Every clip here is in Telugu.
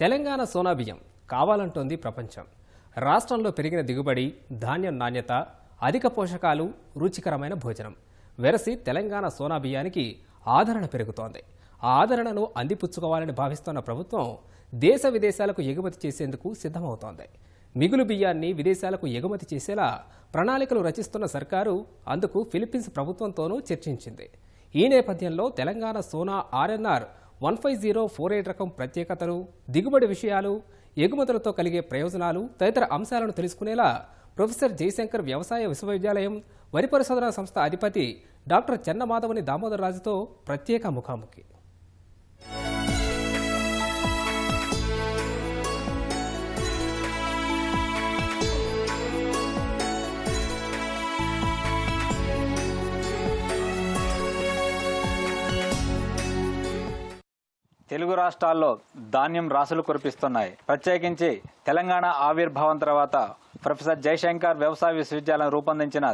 తెలంగాణ సోనా బియ్యం కావాలంటోంది ప్రపంచం. రాష్ట్రంలో పెరిగిన దిగుబడి ధాన్యం నాణ్యత అధిక పోషకాలు రుచికరమైన భోజనం వెరసి తెలంగాణ సోనా బియ్యానికి ఆదరణ పెరుగుతోంది. ఆ ఆదరణను అందిపుచ్చుకోవాలని భావిస్తున్న ప్రభుత్వం దేశ విదేశాలకు ఎగుమతి చేసేందుకు సిద్ధమవుతోంది. మిగులు బియ్యాన్ని విదేశాలకు ఎగుమతి చేసేలా ప్రణాళికలు రచిస్తున్న సర్కారు అందుకు ఫిలిప్పీన్స్ ప్రభుత్వంతోనూ చర్చించింది. ఈ నేపథ్యంలో Telangana Sona RNR one five zero four eight రకం ప్రత్యేకతలు దిగుబడి విషయాలు ఎగుమతులతో కలిగే ప్రయోజనాలు తదితర అంశాలను తెలుసుకునేలా ప్రొఫెసర్ జయశంకర్ వ్యవసాయ విశ్వవిద్యాలయం వరి పరిశోధనా సంస్థ అధిపతి డాక్టర్ చెన్నమాధవని దామోదర్ రాజుతో ప్రత్యేక ముఖాముఖి. తెలుగు రాష్ట్రాల్లో ధాన్యం రాసులు కురిపిస్తున్నాయి. ప్రత్యేకించి తెలంగాణ ఆవిర్భావం తర్వాత ప్రొఫెసర్ జయశంకర్ వ్యవసాయ విశ్వవిద్యాలయం రూపొందించిన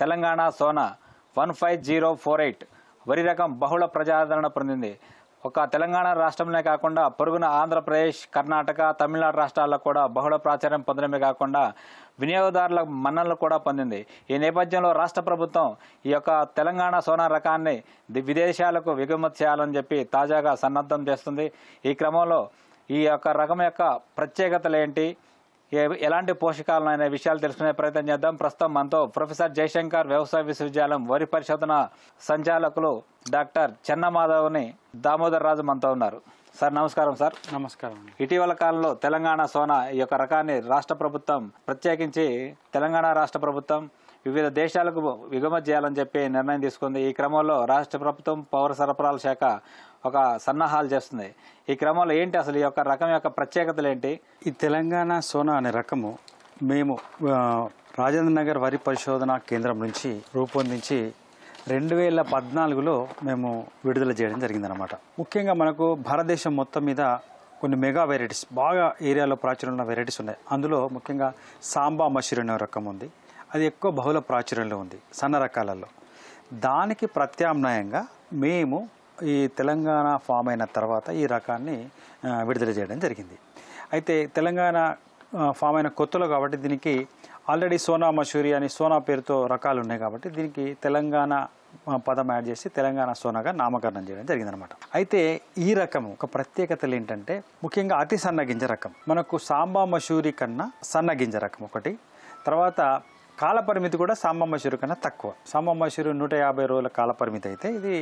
Telangana Sona one five zero four eight వరి రకం బహుళ ప్రజాదరణ పొందింది. ఒక తెలంగాణ రాష్ట్రంలోనే కాకుండా పొరుగున ఆంధ్రప్రదేశ్ కర్ణాటక తమిళనాడు రాష్ట్రాల్లో కూడా బహుళ ప్రాచుర్యం పొందడమే కాకుండా వినియోగదారుల మన్ననలు కూడా పొందింది. ఈ నేపథ్యంలో రాష్ట్ర ప్రభుత్వం ఈ యొక్క తెలంగాణ సోనా రకాన్ని విదేశాలకు ఎగుమతి చేయాలని చెప్పి తాజాగా సన్నద్ధం చేస్తుంది. ఈ క్రమంలో ఈ యొక్క రకం యొక్క ప్రత్యేకతలు ఏంటి? ఎలాంటి పోషకాలు అనే విషయాలు తెలుసుకునే ప్రయత్నం చేద్దాం. ప్రస్తుతం మనతో ప్రొఫెసర్ జయశంకర్ వ్యవసాయ విశ్వవిద్యాలయం వరి పరిశోధన సంచాలకులు డాక్టర్ చెన్నమాధవ్ని దామోదర్ రాజు మనతో ఉన్నారు. సార్ నమస్కారం సార్. నమస్కారం ఇటీవల కాలంలో తెలంగాణ సోనా ఈ యొక్క రకాన్ని రాష్ట్ర ప్రభుత్వం ప్రత్యేకించి తెలంగాణ రాష్ట్ర ప్రభుత్వం వివిధ దేశాలకు ఎగుమతి చేయాలని చెప్పి నిర్ణయం తీసుకుంది. ఈ క్రమంలో రాష్ట్ర ప్రభుత్వం పౌర సరఫరాల శాఖ ఒక సన్నాహాలు చేస్తుంది. ఈ క్రమంలో ఏంటి అసలు ఈ యొక్క రకం యొక్క ప్రత్యేకతలు ఏంటి? ఈ తెలంగాణ సోనా అనే రకము మేము రాజేంద్ర నగర్ వరి పరిశోధన కేంద్రం నుంచి రూపొందించి రెండు వేల పద్నాలుగులో మేము విడుదల చేయడం జరిగిందనమాట ముఖ్యంగా మనకు భారతదేశం మొత్తం మీద కొన్ని మెగా వెరైటీస్ బాగా ఏరియాలో ప్రాచుర్యం ఉన్న వెరైటీస్ ఉన్నాయి. అందులో ముఖ్యంగా సాంబా మసూరి అనే రకం ఉంది. అది ఎక్కువ బహుళ ప్రాచుర్యంలో ఉంది సన్న రకాలలో. దానికి ప్రత్యామ్నాయంగా మేము ఈ తెలంగాణ ఫామ్ అయిన తర్వాత ఈ రకాన్ని విడుదల చేయడం జరిగింది. అయితే తెలంగాణ ఫామ్ అయిన కొత్తలో కాబట్టి దీనికి ఆల్రెడీ సోనా మసూరి అని సోనా పేరుతో రకాలు ఉన్నాయి కాబట్టి దీనికి తెలంగాణ పదం యాడ్ చేసి తెలంగాణ సోనాగా నామకరణం చేయడం జరిగిందనమాట. అయితే ఈ రకం ఒక ప్రత్యేకతలు ఏంటంటే ముఖ్యంగా అతి సన్న గింజ రకం. మనకు సాంబా మసూరి కన్నా సన్న గింజ రకం ఒకటి తర్వాత కాల పరిమితి కూడా సాంబమ్మ మసూరి కన్నా తక్కువ. సాంబమ్మ మసూరి నూట యాభై రోజుల కాల పరిమితి అయితే ఇది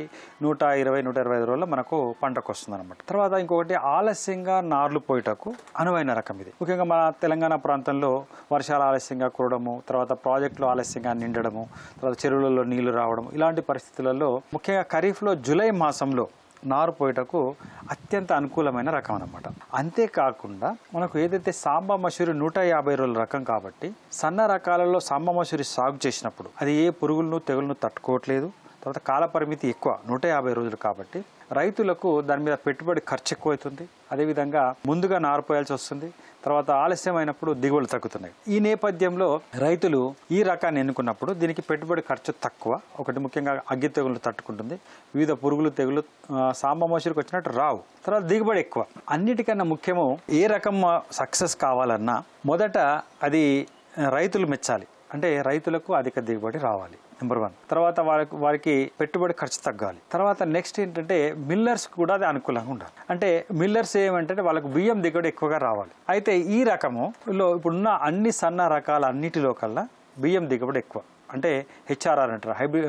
నూట ఇరవై నూట ఇరవై ఐదు రోజుల్లో మనకు పంటకు వస్తుంది అనమాట తర్వాత ఇంకొకటి ఆలస్యంగా నార్లు పోయటకు అనువైన రకం ఇది. ముఖ్యంగా మన తెలంగాణ ప్రాంతంలో వర్షాలు ఆలస్యంగా కురడము తర్వాత ప్రాజెక్టులు ఆలస్యంగా నిండడము తర్వాత చెరువులలో నీళ్ళు రావడం ఇలాంటి పరిస్థితులలో ముఖ్యంగా ఖరీఫ్లో జూలై మాసంలో నారు పోయటకు అత్యంత అనుకూలమైన రకం అనమాట అంతేకాకుండా మనకు ఏదైతే సాంబా మసూరి నూట యాభై రోజుల రకం కాబట్టి సన్న రకాలలో సాంబా మసూరి సాగు చేసినప్పుడు అది ఏ పురుగులను తెగులను తట్టుకోవట్లేదు. తర్వాత కాల పరిమితి ఎక్కువ నూట యాభై రోజులు కాబట్టి రైతులకు దాని మీద పెట్టుబడి ఖర్చు ఎక్కువవుతుంది అదేవిధంగా ముందుగా నారిపోయాల్సి వస్తుంది. తర్వాత ఆలస్యం అయినప్పుడు దిగుబడులు తగ్గుతున్నాయి. ఈ నేపథ్యంలో రైతులు ఈ రకాన్ని ఎన్నుకున్నప్పుడు దీనికి పెట్టుబడి ఖర్చు తక్కువ. ఒకటి ముఖ్యంగా అగ్గి తెగులు తట్టుకుంటుంది. వివిధ పురుగులు తెగులు సాంబ మోసరికి వచ్చినట్టు రావు. తర్వాత దిగుబడి ఎక్కువ. అన్నిటికన్నా ముఖ్యము ఏ రకం సక్సెస్ కావాలన్నా మొదట అది రైతులు మెచ్చాలి. అంటే రైతులకు అధిక దిగుబడి రావాలి. నెంబర్ వన్ తర్వాత వారికి వారికి పెట్టుబడి ఖర్చు తగ్గాలి. తర్వాత నెక్స్ట్ ఏంటంటే మిల్లర్స్ కూడా అది అనుకూలంగా ఉండాలి. అంటే మిల్లర్స్ ఏమంటే వాళ్ళకు బియ్యం దిగుబడి ఎక్కువగా రావాలి. అయితే ఈ రకములో ఇప్పుడున్న అన్ని సన్న రకాల అన్నిటిలో కల్లా బియ్యం దిగుబడి ఎక్కువ. అంటే హెచ్ఆర్ఆర్ అంటారు హైబ్రి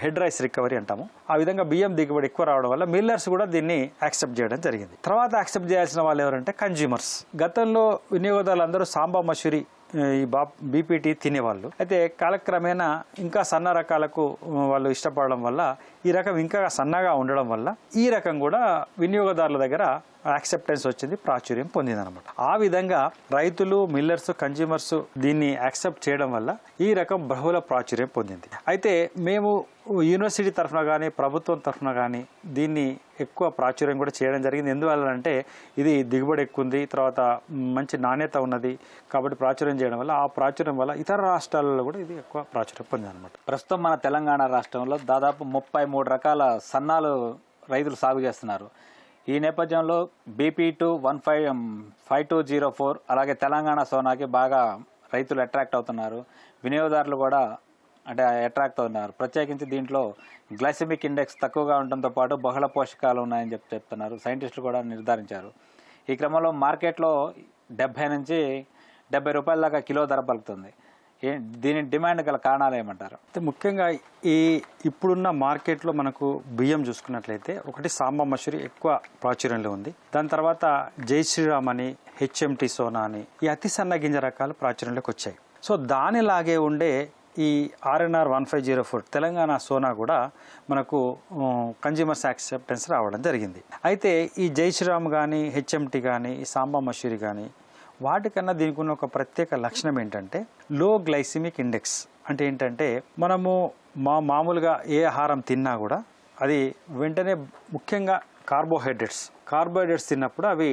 హెడ్ రైస్ రికవరీ అంటాము. ఆ విధంగా బియ్యం దిగుబడి ఎక్కువ రావడం వల్ల మిల్లర్స్ కూడా దీన్ని యాక్సెప్ట్ చేయడం జరిగింది. తర్వాత యాక్సెప్ట్ చేయాల్సిన వాళ్ళు ఎవరంటే కన్జ్యూమర్స్ గతంలో వినియోగదారులు అందరూ సాంబా మసూరి ఈ బా బీపీటీ తినేవాళ్ళు. అయితే కాలక్రమేణా ఇంకా సన్న రకాలకు వాళ్ళు ఇష్టపడడం వల్ల ఈ రకం ఇంకా సన్నగా ఉండడం వల్ల ఈ రకం కూడా వినియోగదారుల దగ్గర యాక్సెప్టెన్స్ వచ్చింది ప్రాచుర్యం పొందింది అనమాట ఆ విధంగా రైతులు మిల్లర్స్ కన్జ్యూమర్స్ దీన్ని యాక్సెప్ట్ చేయడం వల్ల ఈ రకం బహుళ ప్రాచుర్యం పొందింది. అయితే మేము యూనివర్సిటీ తరఫున కానీ ప్రభుత్వం తరఫున కానీ దీన్ని ఎక్కువ ప్రాచుర్యం కూడా చేయడం జరిగింది. ఎందువల్ల అంటే ఇది దిగుబడి ఎక్కువ ఉంది తర్వాత మంచి నాణ్యత ఉన్నది కాబట్టి ప్రాచుర్యం చేయడం వల్ల ఆ ప్రాచుర్యం వల్ల ఇతర రాష్ట్రాలలో కూడా ఇది ఎక్కువ ప్రాచుర్యం పొందింది అనమాట ప్రస్తుతం మన తెలంగాణ రాష్ట్రంలో దాదాపు ముప్పై మూడు రకాల సన్నాలు రైతులు సాగు చేస్తున్నారు. ఈ నేపథ్యంలో BP two one five five two zero four అలాగే తెలంగాణ సోనాకి బాగా రైతులు అట్రాక్ట్ అవుతున్నారు. వినియోగదారులు కూడా అంటే అట్రాక్ట్ అవుతున్నారు. ప్రత్యేకించి దీంట్లో గ్లైసెమిక్ ఇండెక్స్ తక్కువగా ఉండడంతో పాటు బహుళ పోషకాలు ఉన్నాయని చెప్పి చెప్తున్నారు. సైంటిస్టులు కూడా నిర్ధారించారు. ఈ క్రమంలో మార్కెట్లో డెబ్బై నుంచి డెబ్బై రూపాయల దాకా కిలో ధర పలుకుతుంది. దీని డిమాండ్ గల కారణాలు ఏమంటారు? అయితే ముఖ్యంగా ఈ ఇప్పుడున్న మార్కెట్లో మనకు బియ్యం చూసుకున్నట్లయితే ఒకటి సాంబ మసూరి ఎక్కువ ప్రాచుర్యంలో ఉంది. దాని తర్వాత జై శ్రీరామ్ అని హెచ్ఎంటి సోనా అని ఈ అతి సన్న గింజ రకాలు ప్రాచుర్యంలోకి వచ్చాయి. సో దానిలాగే ఉండే ఈ RNR one five zero four Telangana Sona కూడా మనకు కన్జ్యూమర్స్ యాక్సెప్టెన్స్ రావడం జరిగింది. అయితే ఈ జై శ్రీరామ్ కానీ హెచ్ఎంటీ కానీ ఈ సాంబా మసూరి కానీ వాటికన్నా దీనికి ఉన్న ఒక ప్రత్యేక లక్షణం ఏంటంటే లో గ్లైసిమిక్ ఇండెక్స్. అంటే ఏంటంటే మనము మా మామూలుగా ఏ ఆహారం తిన్నా కూడా అది వెంటనే ముఖ్యంగా కార్బోహైడ్రేట్స్ కార్బోహైడ్రేట్స్ తిన్నప్పుడు అవి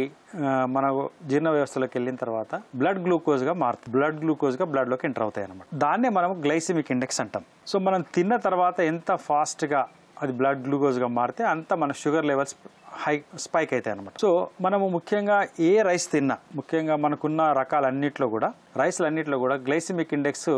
మన జీర్ణ వ్యవస్థలోకి వెళ్ళిన తర్వాత బ్లడ్ గ్లూకోజ్గా మారుతుంది బ్లడ్ గ్లూకోజ్గా బ్లడ్లోకి ఎంటర్ అవుతాయి అనమాట దాన్నే మనం గ్లైసిమిక్ ఇండెక్స్ అంటాం. సో మనం తిన్న తర్వాత ఎంత ఫాస్ట్గా అది బ్లడ్ గ్లూకోజ్గా మారితే అంత మన షుగర్ లెవెల్స్ హై స్పైక్ అవుతాయి అనమాట సో మనము ముఖ్యంగా ఏ రైస్ తిన్నా ముఖ్యంగా మనకున్న రకాలన్నింటిలో కూడా రైస్లన్నింటిలో కూడా గ్లైసిమిక్ ఇండెక్స్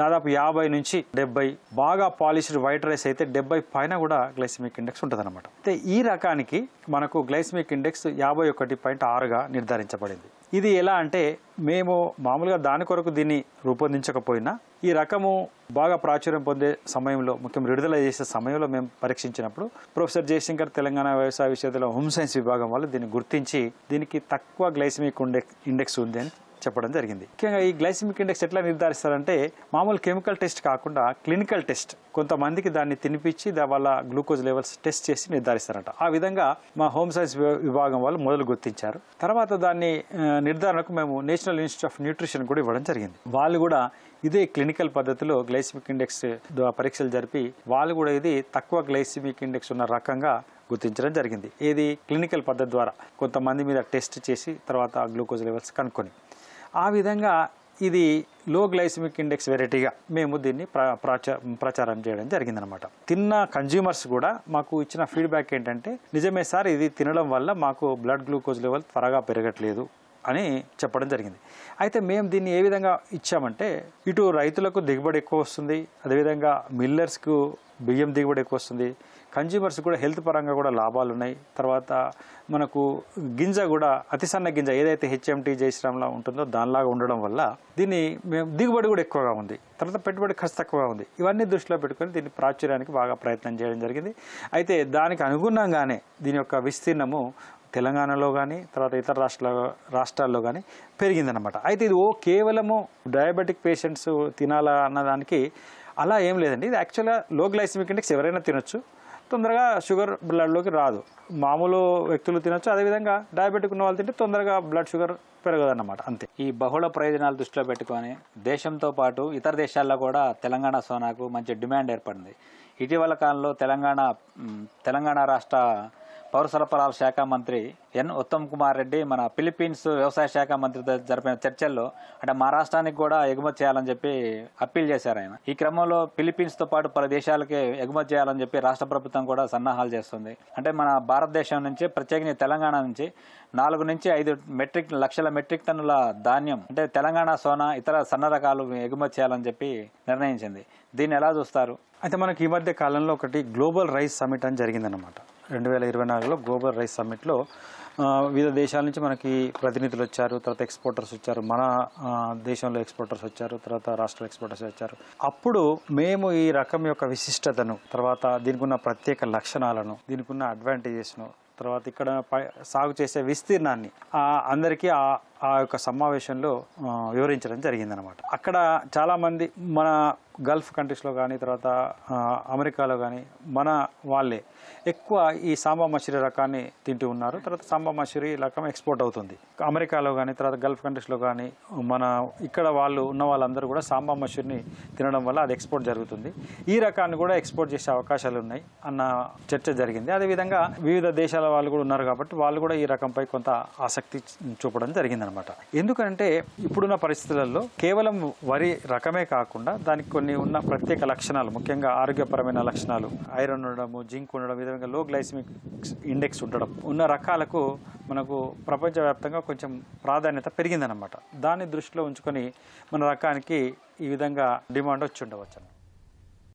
దాదాపు యాభై నుంచి డెబ్బై బాగా పాలిష్డ్ వైట్ రైస్ అయితే డెబ్బై పైన కూడా గ్లైసిమిక్ ఇండెక్స్ ఉంటుంది అనమాట అయితే ఈ రకానికి మనకు గ్లైసిమిక్ ఇండెక్స్ యాభై ఒకటి పాయింట్ ఆరుగా నిర్ధారించబడింది. ఇది ఎలా అంటే మేము మామూలుగా దాని కొరకు దీన్ని రూపొందించకపోయినా ఈ రకము బాగా ప్రాచుర్యం పొందే సమయంలో ముఖ్యం విడుదల చేసే సమయంలో మేము పరీక్షించినప్పుడు ప్రొఫెసర్ జయశంకర్ తెలంగాణ వ్యవసాయ విశ్వవిద్యాలయం హోమ్ సైన్స్ విభాగం వాళ్ళు దీన్ని గుర్తించి దీనికి తక్కువ గ్లైసిమిక్ ఇండెక్స్ ఇండెక్స్ ఉంది అని చెప్పడం జరిగింది. ముఖ్యంగా ఈ గ్లైసిమిక్ ఇండెక్స్ ఎట్లా నిర్ధారిస్తారంటే మామూలు కెమికల్ టెస్ట్ కాకుండా క్లినికల్ టెస్ట్ కొంతమందికి దాన్ని తినిపించి వాళ్ళ గ్లూకోజ్ లెవెల్స్ టెస్ట్ చేసి నిర్ధారిస్తారంట. ఆ విధంగా మా హోమ్ సైన్స్ విభా- విభాగం వాళ్ళు మొదలు గుర్తించారు. తర్వాత దాన్ని నిర్ధారణకు మేము నేషనల్ ఇన్స్టిట్యూట్ ఆఫ్ న్యూట్రిషన్ కూడా ఇవ్వడం జరిగింది. వాళ్ళు కూడా ఇదే క్లినికల్ పద్ధతిలో గ్లైసిమిక్ ఇండెక్స్ ద్వారా పరీక్షలు జరిపి వాళ్ళు కూడా ఇది తక్కువ గ్లైసిమిక్ ఇండెక్స్ ఉన్న రకంగా గుర్తించడం జరిగింది. ఇది క్లినికల్ పద్ధతి ద్వారా కొంతమంది మీద టెస్ట్ చేసి తర్వాత గ్లూకోజ్ లెవెల్స్ కనుక్కొని. ఆ విధంగా ఇది లో గ్లైసిమిక్ ఇండెక్స్ వెరైటీగా మేము దీన్ని ప్రచారం చేయడం జరిగిందనమాట. తిన్న కన్జ్యూమర్స్ కూడా మాకు ఇచ్చిన ఫీడ్బ్యాక్ ఏంటంటే నిజమే సార్ ఇది తినడం వల్ల మాకు బ్లడ్ గ్లూకోజ్ లెవెల్ త్వరగా పెరగట్లేదు. అని చెప్పడం జరిగింది. అయితే మేము దీన్ని ఏ విధంగా ఇచ్చామంటే ఇటు రైతులకు దిగుబడి ఎక్కువ వస్తుంది అదేవిధంగా మిల్లర్స్కు బియ్యం దిగుబడి ఎక్కువ వస్తుంది కన్జ్యూమర్స్ కూడా హెల్త్ పరంగా కూడా లాభాలు ఉన్నాయి తర్వాత మనకు గింజ కూడా అతి సన్న గింజ ఏదైతే హెచ్ఎంటీ జయశ్రామ్లా ఉంటుందో దానిలాగా ఉండడం వల్ల దీన్ని మేము దిగుబడి కూడా ఎక్కువగా ఉంది తర్వాత పెట్టుబడి ఖర్చు తక్కువగా ఉంది. ఇవన్నీ దృష్టిలో పెట్టుకొని దీన్ని ప్రాచుర్యానికి బాగా ప్రయత్నం చేయడం జరిగింది. అయితే దానికి అనుగుణంగానే దీని యొక్క విస్తీర్ణము తెలంగాణలో కానీ తర్వాత ఇతర రాష్ట్రాల రాష్ట్రాల్లో కానీ పెరిగిందనమాట అయితే ఇది ఓ కేవలము డయాబెటిక్ పేషెంట్స్ తినాలా అన్నదానికి అలా ఏం లేదండి. ఇది యాక్చువల్గా లో గ్లైసిమిక్ ఇండెక్స్ ఎవరైనా తినొచ్చు. తొందరగా షుగర్ బ్లడ్లోకి రాదు. మామూలు వ్యక్తులు తినొచ్చు. అదేవిధంగా డయాబెటిక్ ఉన్న వాళ్ళు తింటే తొందరగా బ్లడ్ షుగర్ పెరగదన్నమాట. అంతే. ఈ బహుళ ప్రయోజనాలు దృష్టిలో పెట్టుకొని దేశంతో పాటు ఇతర దేశాల్లో కూడా తెలంగాణ సోనాకు మంచి డిమాండ్ ఏర్పడింది. ఇటీవల కాలంలో తెలంగాణ తెలంగాణ రాష్ట్ర పౌర సరఫరాల శాఖ మంత్రి ఎన్ ఉత్తమ్ కుమార్ రెడ్డి మన ఫిలిప్పీన్స్ వ్యవసాయ శాఖ మంత్రితో జరిపిన చర్చల్లో అంటే మా రాష్ట్రానికి కూడా ఎగుమతి చేయాలని చెప్పి అప్పీల్ చేశారు ఆయన. ఈ క్రమంలో ఫిలిప్పీన్స్తో పాటు పలు దేశాలకి ఎగుమతి చేయాలని చెప్పి రాష్ట్ర ప్రభుత్వం కూడా సన్నాహాలు చేస్తుంది. అంటే మన భారతదేశం నుంచి ప్రత్యేకించి తెలంగాణ నుంచి నాలుగు నుంచి ఐదు మెట్రిక్ లక్షల మెట్రిక్ టన్నుల ధాన్యం అంటే తెలంగాణ సోనా ఇతర సన్న రకాలు ఎగుమతి చేయాలని చెప్పి నిర్ణయించింది. దీన్ని ఎలా చూస్తారు? అయితే మనకి ఈ మధ్య కాలంలో ఒకటి గ్లోబల్ రైస్ సమిట్ అని జరిగిందనమాట రెండు వేల ఇరవై నాలుగులో గ్లోబల్ రైస్ సమ్మిట్లో వివిధ దేశాల నుంచి మనకి ప్రతినిధులు వచ్చారు తర్వాత ఎక్స్పోర్టర్స్ వచ్చారు మన దేశంలో ఎక్స్పోర్టర్స్ వచ్చారు తర్వాత రాష్ట్ర ఎక్స్పోర్టర్స్ వచ్చారు. అప్పుడు మేము ఈ రకం యొక్క విశిష్టతను తర్వాత దీనికి ఉన్న ప్రత్యేక లక్షణాలను దీనికి ఉన్న అడ్వాంటేజెస్ను తర్వాత ఇక్కడ సాగు చేసే విస్తీర్ణాన్ని అందరికీ ఆ ఆ యొక్క సమావేశంలో వివరించడం జరిగిందనమాట అక్కడ చాలామంది మన గల్ఫ్ కంట్రీస్లో కానీ తర్వాత అమెరికాలో కానీ మన వాళ్ళే ఎక్కువ ఈ సాంబా మసూరి రకాన్ని తింటూ ఉన్నారు. తర్వాత సాంబా మసూరి రకం ఎక్స్పోర్ట్ అవుతుంది. అమెరికాలో కానీ తర్వాత గల్ఫ్ కంట్రీస్లో కానీ మన ఇక్కడ వాళ్ళు ఉన్న వాళ్ళందరూ కూడా సాంబా మసూరిని తినడం వల్ల అది ఎక్స్పోర్ట్ జరుగుతుంది. ఈ రకాన్ని కూడా ఎక్స్పోర్ట్ చేసే అవకాశాలు ఉన్నాయి అన్న చర్చ జరిగింది. అదేవిధంగా వివిధ దేశాల వాళ్ళు కూడా ఉన్నారు కాబట్టి వాళ్ళు కూడా ఈ రకంపై కొంత ఆసక్తి చూపడం జరిగిందనమాట. ఎందుకంటే ఇప్పుడున్న పరిస్థితులలో కేవలం వరి రకమే కాకుండా దానికి కొన్ని కొన్ని ఉన్న ప్రత్యేక లక్షణాలు ముఖ్యంగా ఆరోగ్యపరమైన లక్షణాలు. ఐరన్ ఉండడము జింక్ ఉండడం ఈ విధంగా లో గ్లైసిమిక్ ఇండెక్స్ ఉండడం. ఉన్న రకాలకు మనకు ప్రపంచవ్యాప్తంగా కొంచెం ప్రాధాన్యత పెరిగిందనమాట దాన్ని దృష్టిలో ఉంచుకొని మన రకానికి ఈ విధంగా డిమాండ్ వచ్చి ఉండవచ్చు